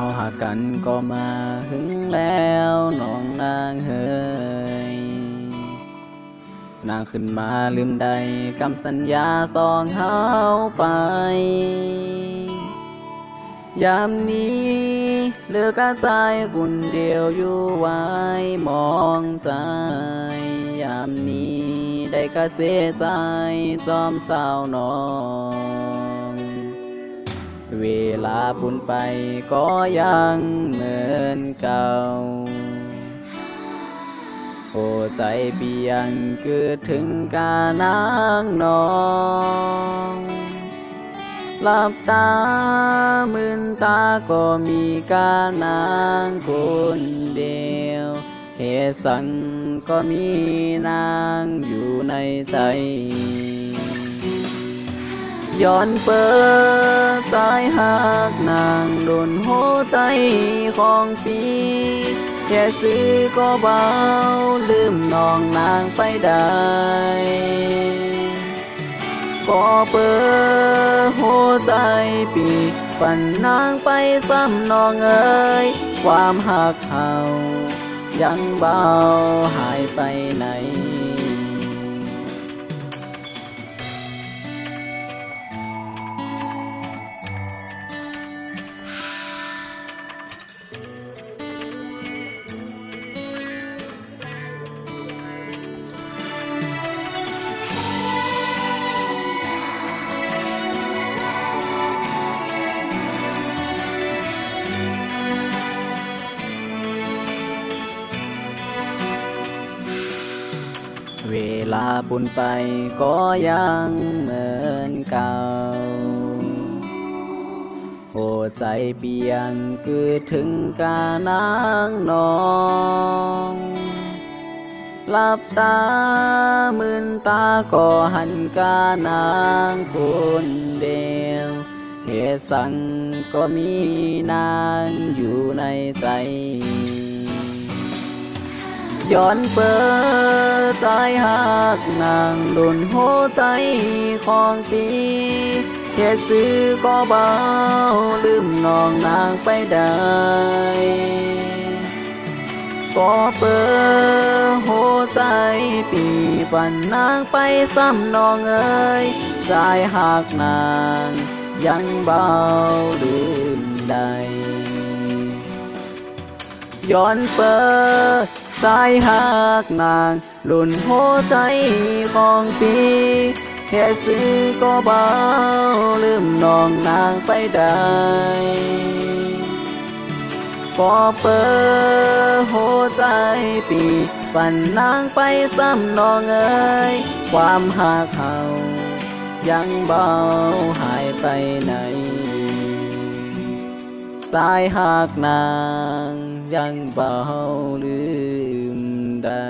เอาหากันก็มาหึงแล้วน้องนางเฮยนางขึ้นมาลืมใดคำสัญญาสองเฮาไป ยามนี้เหลือกระใจบุญเดียวอยู่ไว้มองใจยามนี้ได้กระเสียใจจอมสาวนอง เวลาปุ่นไปก็ยังเหมือนเก่า โอ้ใจเปียงเกิดถึงกานางนองหลับตามืนตาก็มีกานางคนเดียวเหตุสังก็มีนางอยู่ในใจ ย้อนเปิดสายหักนางโดนหัวใจของปีแค่ซื้อก็เบา ลืมน้องนางไปได้ก็เปิดหัวใจปีปั่นนางไปซ้ำน้องเอ๋ยความหักเขายังเบาหายไปไหน เวลาบุญไปก็ยังเหมือนเก่า โอใจเปียงคือถึงกานางนองหลับตามืนตาก็หันกานางคนเดียวเหตุสังก็มีนางอยู่ในใจ ย้อนเปิดใจหักนางโดนหัวใจของปีแค่ซื้อก็เบาลืมน้องนางไปได้ก็เปิดหัวใจปีปันนางไปซ้ำน้องเอ้ยใจหักนางยังเบาลืมได้ย้อนเปิด สายหักนางหลุนหัวใจของปีแค่ซื้อก็เบาลืมน้องนางไปได้ก็เปิดหัวใจปีปั่นนางไปซ้ำน้องเอ้ยความหาเขายังเบาหายไปไหน สายหักนาง ยังเบาลืมได้